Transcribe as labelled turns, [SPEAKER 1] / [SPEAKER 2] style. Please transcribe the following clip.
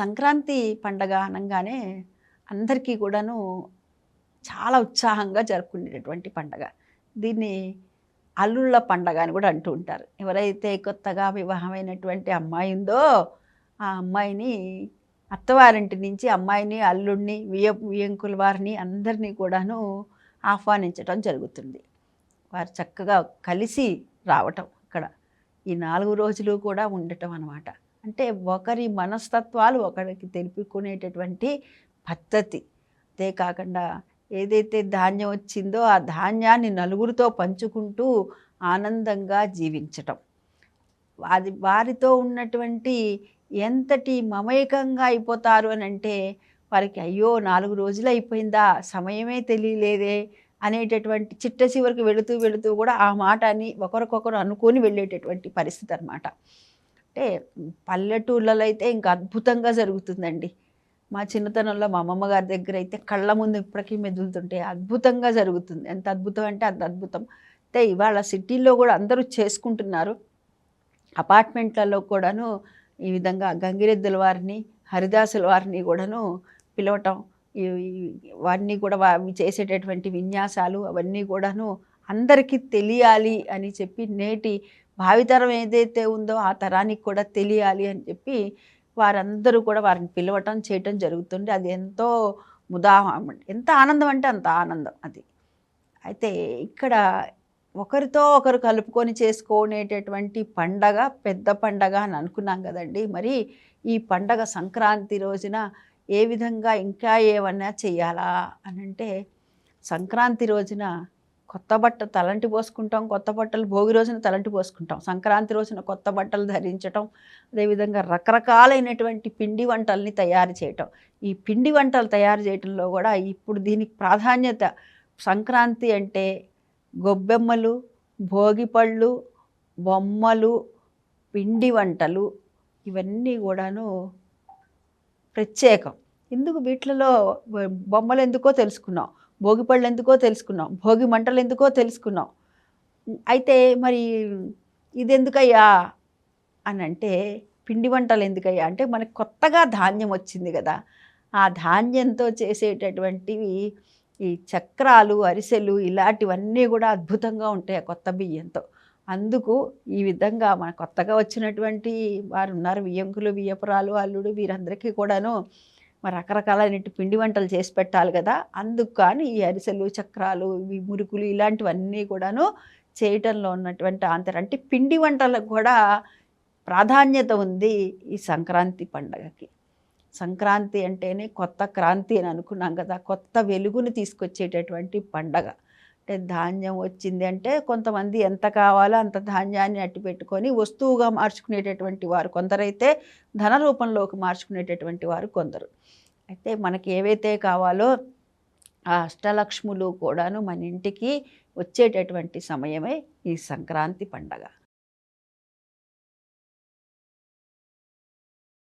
[SPEAKER 1] సంక్రాంతి పండగ అనగానే అందరికీ కూడాను చాలా ఉత్సాహంగా జరుపుకునేటటువంటి పండగ. దీన్ని అల్లుళ్ళ పండగ అని కూడా అంటూ ఉంటారు. ఎవరైతే కొత్తగా వివాహమైనటువంటి అమ్మాయి ఉందో ఆ అమ్మాయిని అత్తవారింటి నుంచి అమ్మాయిని అల్లుడిని వియ వియంకుల వారిని అందరినీ కూడాను ఆహ్వానించడం జరుగుతుంది. వారు చక్కగా కలిసి రావటం ఇక్కడ ఈ నాలుగు రోజులు కూడా ఉండటం అన్నమాట. అంటే ఒకరి మనస్తత్వాలు ఒకరికి తెలుపుకునేటటువంటి పద్ధతి. అంతేకాకుండా ఏదైతే ధాన్యం వచ్చిందో ఆ ధాన్యాన్ని నలుగురితో పంచుకుంటూ ఆనందంగా జీవించటం. అది వారితో ఉన్నటువంటి ఎంతటి మమేకంగా అయిపోతారు అని అంటే వారికి అయ్యో నాలుగు రోజులు అయిపోయిందా సమయమే తెలియలేదే అనేటటువంటి చిట్ట చివరికి వెళుతూ వెళుతూ కూడా ఆ మాట అని ఒకరికొకరు అనుకొని వెళ్ళేటటువంటి పరిస్థితి అనమాట అంటే పల్లెటూళ్ళలో అయితే ఇంకా అద్భుతంగా జరుగుతుందండి. మా చిన్నతనంలో మా అమ్మమ్మ గారి దగ్గర అయితే కళ్ళ ముందు ఇప్పటికీ మెదులుతుంటే అద్భుతంగా జరుగుతుంది. ఎంత అద్భుతం అంటే అంత అద్భుతం. అయితే ఇవాళ సిటీల్లో కూడా అందరూ చేసుకుంటున్నారు. అపార్ట్మెంట్లలో కూడాను ఈ విధంగా గంగిరెద్దుల వారిని హరిదాసుల వారిని కూడాను పిలవటం వారిని కూడా అవి చేసేటటువంటి విన్యాసాలు అవన్నీ కూడాను అందరికీ తెలియాలి అని చెప్పి నేటి భావితరం ఏదైతే ఉందో ఆ తరానికి కూడా తెలియాలి అని చెప్పి వారందరూ కూడా వారిని పిలవటం చేయటం జరుగుతుంది అది ఎంతో ముదాహం ఎంత ఆనందం అంటే అంత ఆనందం అది. అయితే ఇక్కడ ఒకరితో ఒకరు కలుపుకొని చేసుకునేటటువంటి పండగ పెద్ద పండగ అని అనుకున్నాం కదండి. మరి ఈ పండగ సంక్రాంతి రోజున ఏ విధంగా ఇంకా ఏమన్నా చేయాలా అని అంటే సంక్రాంతి రోజున కొత్త బట్ట తలంటి పోసుకుంటాం కొత్త బట్టలు భోగి రోజున తలంటి పోసుకుంటాం. సంక్రాంతి రోజున కొత్త బట్టలు ధరించటం అదేవిధంగా రకరకాలైనటువంటి పిండి వంటల్ని తయారు చేయటం. ఈ పిండి వంటలు తయారు చేయటంలో కూడా ఇప్పుడు దీనికి ప్రాధాన్యత సంక్రాంతి అంటే గొబ్బెమ్మలు భోగిపళ్ళు బొమ్మలు పిండి వంటలు ఇవన్నీ కూడాను ప్రత్యేకం. ఎందుకు వీటిలలో బొమ్మలు ఎందుకో తెలుసుకున్నాం. భోగి పళ్ళు ఎందుకో తెలుసుకున్నాం భోగి మంటలు ఎందుకో తెలుసుకున్నాం. అయితే మరి ఇది ఎందుకయ్యా అని అంటే పిండి వంటలు ఎందుకయ్యా? అంటే మనకు కొత్తగా ధాన్యం వచ్చింది కదా ఆ ధాన్యంతో చేసేటటువంటివి ఈ చక్రాలు అరిసెలు ఇలాంటివన్నీ కూడా అద్భుతంగా ఉంటాయి ఆ కొత్త బియ్యంతో. అందుకు ఈ విధంగా మన కొత్తగా వచ్చినటువంటి వారు ఉన్నారు వియ్యంకులు వియ్యపురాలు అల్లుడు వీరందరికీ కూడాను మరి రకరకాలైన పిండి వంటలు చేసి పెట్టాలి కదా. అందుకు కానీ ఈ అరిసెలు చక్రాలు ఇవి మురుకులు ఇలాంటివన్నీ కూడాను చేయటంలో ఉన్నటువంటి ఆంతరం అంటే పిండి వంటలకు కూడా ప్రాధాన్యత ఉంది ఈ సంక్రాంతి పండగకి. సంక్రాంతి అంటేనే కొత్త క్రాంతి అని అనుకున్నాం కదా. కొత్త వెలుగుని తీసుకొచ్చేటటువంటి పండగ. అంటే ధాన్యం వచ్చింది అంటే కొంతమంది ఎంత కావాలో అంత ధాన్యాన్ని అట్టి పెట్టుకొని వస్తువుగా మార్చుకునేటటువంటి వారు కొందరైతే ధన రూపంలోకి మార్చుకునేటటువంటి వారు కొందరు. అయితే మనకి ఏవైతే కావాలో ఆ అష్టలక్ష్ములు కూడాను మన ఇంటికి వచ్చేటటువంటి సమయమే ఈ సంక్రాంతి పండగ.